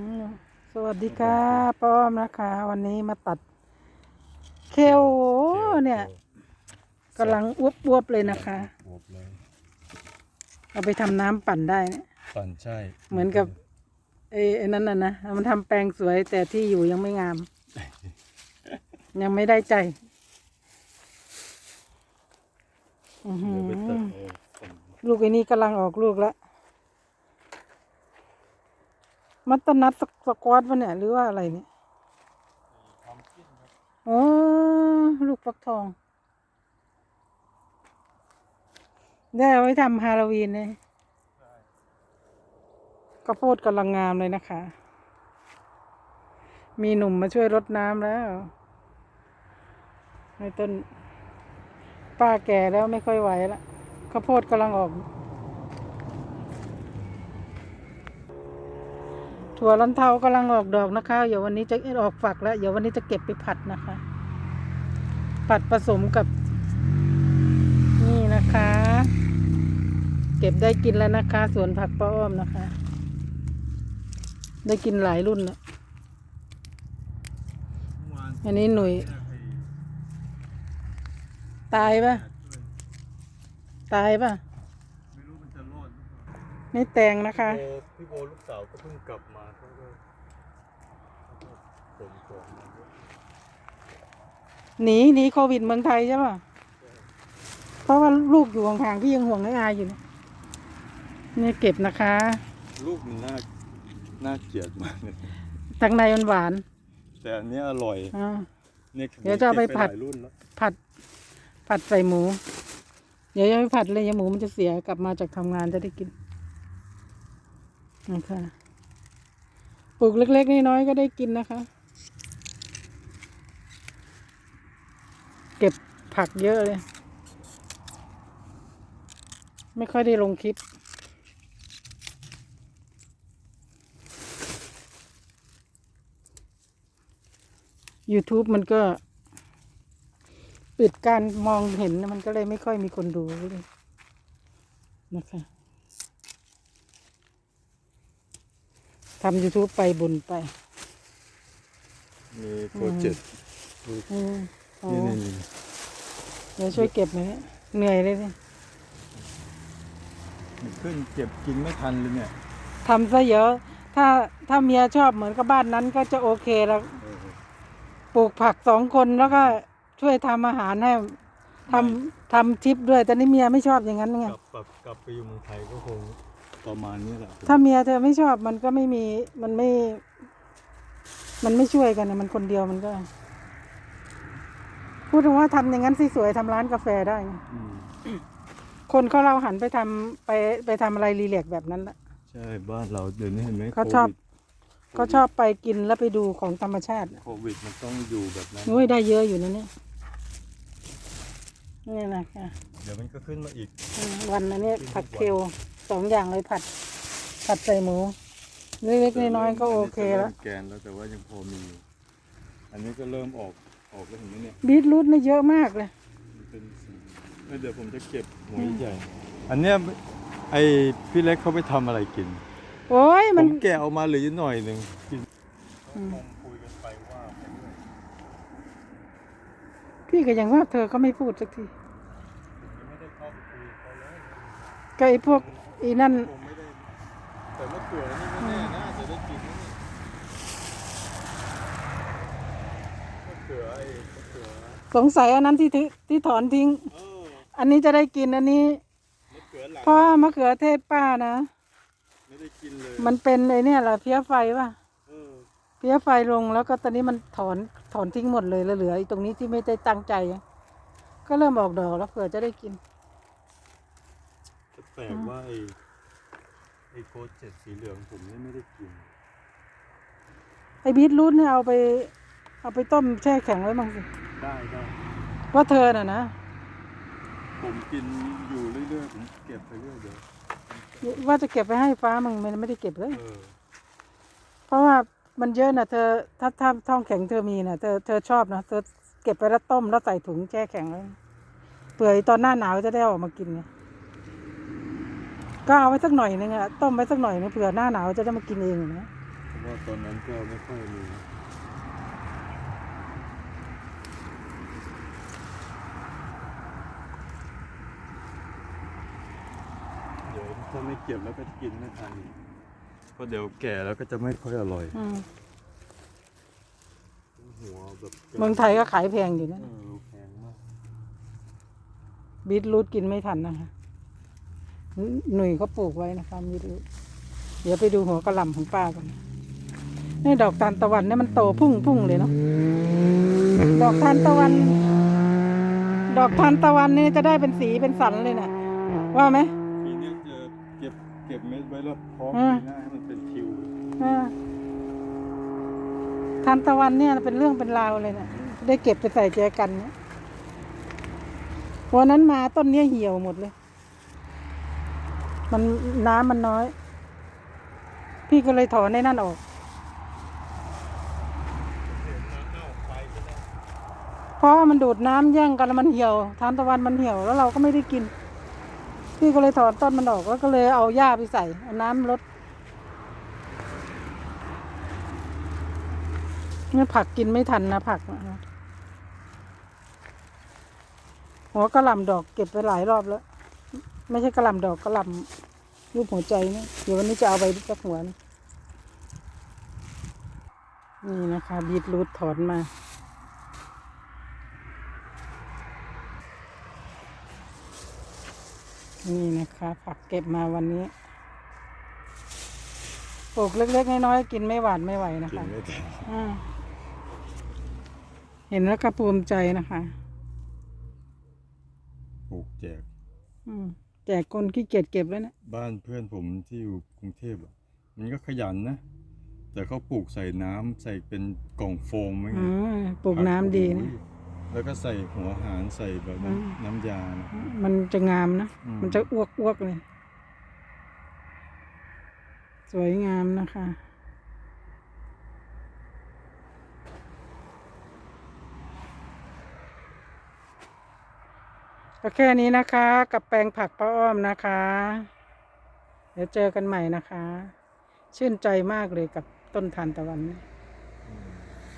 อืมสวัสดีค่ะป้อมนะคะ วันนี้มาตัดเคลโอ้เนี่ยกำลังอวบอวบๆเลยนะคะบวบเลยเอาไปทำน้ำปั่นได้นะปั่นใช่เหมือนกับไอ้ไอ้นั้นน่ะนะมันทำแปลงสวยแต่ที่อยู่ยังไม่งาม ยังไม่ได้ใจอื้อหืเดี๋ยวไปตัดอเอาปั่นลูกไอ้นี่กำลังออกลูกแล้ว มัตตนัดสสควอตวะเนี่ยหรือว่าอะไรเนี่ยโอ้ลูกฟักทอง ได้เอาไว้ทำฮาโลวีนเลยกระโพดกำลังงามเลยนะคะ มีหนุ่มมาช่วยรดน้ำแล้ว ในต้นป้าแก่แล้วไม่ค่อยไหวละข้าวโพดกำลังออก ถั่วลันเทากำลังออกดอกนะคะเดี๋ยววันนี้จะออกฝักแล้ว เดี๋ยววันนี้จะเก็บไปผัดนะคะ ผัดผสมกับ นี่นะคะ เก็บได้กินแล้วนะคะ สวนผักป้าอ้อมนะคะ ได้กินหลายรุ่นแล้วอันนี้หนุ่ยตายปะตายปะ ไม่รู้มันจะรอดหรือเปล่า นี่แตงนะคะโบพี่โบลูกสาวก็เพิ่งกลับมาเขาก็เขาก็ขนของมาด้วยหนีหนีโควิดเมืองไทยใช่ปะเพราะว่าลูกอยู่ห่างๆพี่ยังห่วงไอ้อายอยู่เนี่ยนี่เก็บนะคะ ลูกมันน่าน่าเกลียดมากเลยทางในมันหวานแต่อันเนี้ยอร่อยอ่า เนี่ยเดี๋ยวจะเอาไปก็บผัดหลายรุ่นแล้วผัด ผัดใส่หมู เดี๋ยวยังไม่ผัดเลยเดี๋ยวหมูมันจะเสียกลับมาจากทำงานจะได้กิน นะคะปลูกเล็กๆน้อยๆก็ได้กินนะคะ เก็บผักเยอะเลย ไม่ค่อยได้ลงคลิป YouTube มันก็ปิดการมองเห็นมันก็เลยไม่ค่อยมีคนดูเลยนะคะ ทำ YouTube ไปบุญไป มีโปรเจกต์อืมอ๋อนี่นี่นี่เดี๋ยวช่วยเก็บหน่อยนะเหนื่อยเลยเนี่ยมันขึ้นเก็บกินไม่ทันเลยเนี่ยทำซะเยอะ ถ้าถ้าเมียชอบเหมือนกับบ้านนั้นก็จะโอเคแล้วเออปลูกผักสองคนแล้วก็ช่วยทำอาหารให้ทำทำทิปด้วย แต่นี่เมียไม่ชอบอย่างนั้นไง กลับกลับกลับไปอยู่เมืองไทยก็คง ประมาณนี้แหละถ้าเมียเธอไม่ชอบมันก็ไม่มีมันไม่ มันไม่ช่วยกันนะมันคนเดียวมันก็ พูดถึงว่าทำอย่างนั้นสวยๆทำร้านกาแฟได้ไงอืมคนเขาเราหันไปทำไปไปทำอะไรรีแลกซ์แบบนั้นแหละใช่บ้านเราเดี๋ยวนี้เห็นไหมเขาชอบเขาชอบไปกินแล้วไปดูของธรรมชาติโควิดมันต้องอยู่แบบนั้นนุ้ยได้เยอะอยู่นะเนี่ยนี่นะคะเดี๋ยวมันก็ขึ้นมาอีกอืมวันอันนี้ผัดเคล สองอย่างเลยผัด ผัดใส่หมูเล็กๆน้อยๆก็โอเคแล้วนนี้จะริ่มแกนแล้วแต่ว่ายังพอมีอยู่อันนี้ก็เริ่มออกออกแล้วเห็นไหมเนี่ยบีทรูทนี่เยอะมากเลยมันเป็นสีเอ้ยเดี๋ยวผมจะเก็บหัวใหญ่ อันเนี้ยไอพี่เล็กเขาไปทำอะไรกินโอ้ยผมันมแกะออกมาเหลือนิดหน่อยหนึ่งกินอืมคงคุยกันไปว่าไปเรื่อยพี่ก็ยังว่าเธอก็ไม่พูดสักที ยังไม่ได้เข้าไปคุยกับเขาเลยก็ไอ้พวก อีนั่นคงไม่ได้แต่มะเขือนี่ไม่แน่นะจะได้กินนะนี่มะเขือไอ้มะเขือสงสัยอันนั้นที่ที่ที่ถอนทิ้ง เอออันนี้จะได้กินอันนี้ มะเขือหลังเพราะว่ามะเขือเทศป้านะ ไม่ได้กินเลยมันเป็นไอ้เนี่ยแหละเพี้ยไฟป่ะ เออเพี้ยไฟลงแล้วก็ตอนนี้มันถอนถอนทิ้งหมดเลยแล้วเหลือไอ้ตรงนี้ที่ไม่ได้ตั้งใจอะก็เริ่มออกดอกแล้วเผื่อจะได้กิน แต่แปลกว่าไอ้ไอ้โคตเจ็ดสีเหลืองผมนี่ไม่ได้กิน ไอ้บีทรูทเนี่ยเอาไป เอาไปต้มแช่แข็งไว้บ้างสิได้ได้ ว่าเธอน่ะนะผมกินอยู่เรื่อยๆ ผมเก็บไปเรื่อยเดี๋ยวว่าจะเก็บไปให้ฟ้ามึงมันไม่ได้เก็บเลย เออเพราะว่ามันเยอะนะเธอถ้าถ้าท้องแข็งเธอมีนะเธอเธอชอบนะเธอเก็บไปแล้วต้มแล้วใส่ถุงแช่แข็งไว้เปื่อยตอนหน้าหนาวจะได้เอาออกมากินไง ก็เอาไว้สักหน่อยนึงอะต้มไว้สักหน่อยนึงเผื่อหน้าหนาวจะได้มากินเองนะผมว่าตอนนั้นก็ไม่ค่อยมีเดี๋ยวถ้าไม่เก็บแล้วก็กินไม่ทันอีกเพราะเดี๋ยวแก่แล้วก็จะไม่ค่อยอร่อย อืมหัวแบบเมืองไทยก็ขายแพงอยู่นะเออแพงมาก บีทรูทกินไม่ทันนะคะ หหนุ่ยเขาปลูกไว้นะคะบีทรูทเดี๋ยวไปดูหัวกระหล่ำของป้ากันนี่ดอกทานตะวันเนี่ยมันโตพุ่งพุ่งเลยเนาะดอกทานตะวัน ดอกทานตะวันเนี่ยจะได้เป็นสีเป็นสันเลยนะว่าไหมปีนี้จะเก็บเก็บเม็ดไว้แล้วพร้อมอืมปีหน้าให้มันเป็นคิวอ่าทานตะวันเนี่ยเป็นเรื่องเป็นราวเลยนะได้เก็บไปใส่แจกันเนี่ยวันนั้นมาต้นเนี้ยเหี่ยวหมดเลย มันน้ำมันน้อย พี่ก็เลยถอนในนั่นออก เพราะมันดูดน้ำแย่งกันแล้วมันเหี่ยวทานตะวันมันเหี่ยวแล้วเราก็ไม่ได้กิน พี่ก็เลยถอนต้นมันออกแล้วก็เลยเอาหญ้าไปใส่เอาน้ำลดเนี่ผักกินไม่ทันนะผักนะหัวกระหล่ำดอกเก็บไปหลายรอบแล้ว ไม่ใช่กระหล่ำดอกกระหล่ำรูปหัวใจนะเดี๋ยววันนี้จะเอาไปสักหัวนะนี่นะคะบีทรูทถอนมา นี่นะคะผักเก็บมาวันนี้ปลูกเล็กๆน้อยๆกินไม่หวานไม่ไหวนะกินคะไม่ทันอ่าเห็นแล้วก็ภูมิใจนะคะ ปลูกแจก อืม แจกคนขี้เกียจเก็บแล้วนะบ้านเพื่อนผมที่อยู่กรุงเทพอะมันก็ขยันนะ แต่เขาปลูกใส่น้ำใส่เป็นกล่องโฟมไว้ไงอืมปลูกน้ำดีนะ แล้วก็ใส่หัวหารใส่แบบอืมน้ำน้ำยานะมันจะงามนะ อืมมันจะอ้วกอ้วกเลย สวยงามนะคะ ก็แค่นี้นะคะ กับแปลงผักป้าอ้อมนะคะ เดี๋ยวเจอกันใหม่นะคะ ชื่นใจมากเลยกับต้นทานตะวันนี้